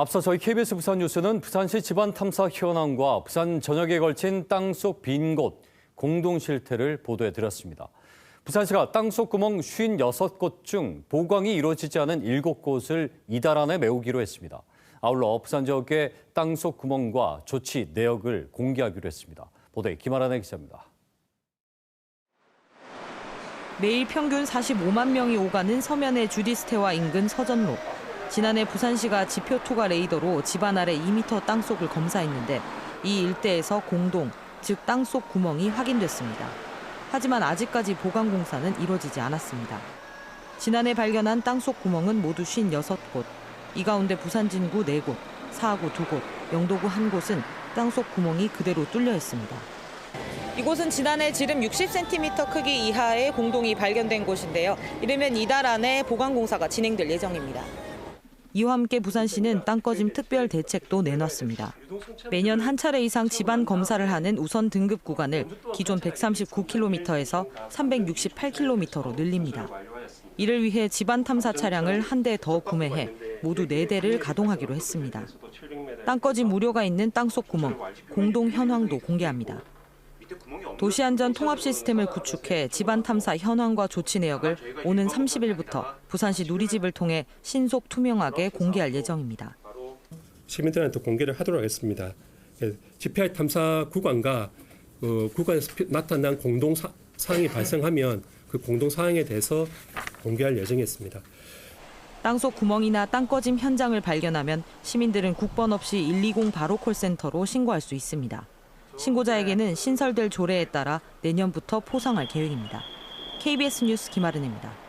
앞서 저희 KBS 부산 뉴스는 부산시 집안 탐사 현황과 부산 전역에 걸친 땅속 빈 곳 공동 실태를 보도해 드렸습니다. 부산시가 땅속 구멍 56곳 중 보강이 이루어지지 않은 7곳을 이달 안에 메우기로 했습니다. 아울러 부산 지역의 땅속 구멍과 조치 내역을 공개하기로 했습니다. 보도에 김아란의 기자입니다. 매일 평균 45만 명이 오가는 서면의 주디스테와 인근 서전로. 지난해 부산시가 지표 투과 레이더로 집안 아래 2m 땅속을 검사했는데 이 일대에서 공동, 즉 땅속 구멍이 확인됐습니다. 하지만 아직까지 보강 공사는 이루어지지 않았습니다. 지난해 발견한 땅속 구멍은 모두 56곳. 이 가운데 부산 진구 4곳, 사하구 2곳, 영도구 1곳은 땅속 구멍이 그대로 뚫려 있습니다. 이곳은 지난해 지름 60cm 크기 이하의 공동이 발견된 곳인데요. 이르면 이달 안에 보강 공사가 진행될 예정입니다. 이와 함께 부산시는 땅꺼짐 특별 대책도 내놨습니다. 매년 한 차례 이상 집안 검사를 하는 우선 등급 구간을 기존 139km에서 368km로 늘립니다. 이를 위해 집안 탐사 차량을 한 대 더 구매해 모두 4대를 가동하기로 했습니다. 땅꺼짐 우려가 있는 땅속 구멍, 공동 현황도 공개합니다. 도시안전 통합 시스템을 구축해 집안 탐사 현황과 조치 내역을 오는 30일부터 부산시 누리집을 통해 신속 투명하게 공개할 예정입니다. 시민들한테 공개를 하도록 하겠습니다. 예, GPI 탐사 구간과 어, 구간에서 피- 나타난 공동 사, 사항이 발생하면 그 공동 사항에 대해서 공개할 예정이었습니다. 땅속 구멍이나 땅꺼짐 현장을 발견하면 시민들은 국번 없이 120 바로 콜센터로 신고할 수 있습니다. 신고자에게는 신설될 조례에 따라 내년부터 포상할 계획입니다. KBS 뉴스 김아른입니다.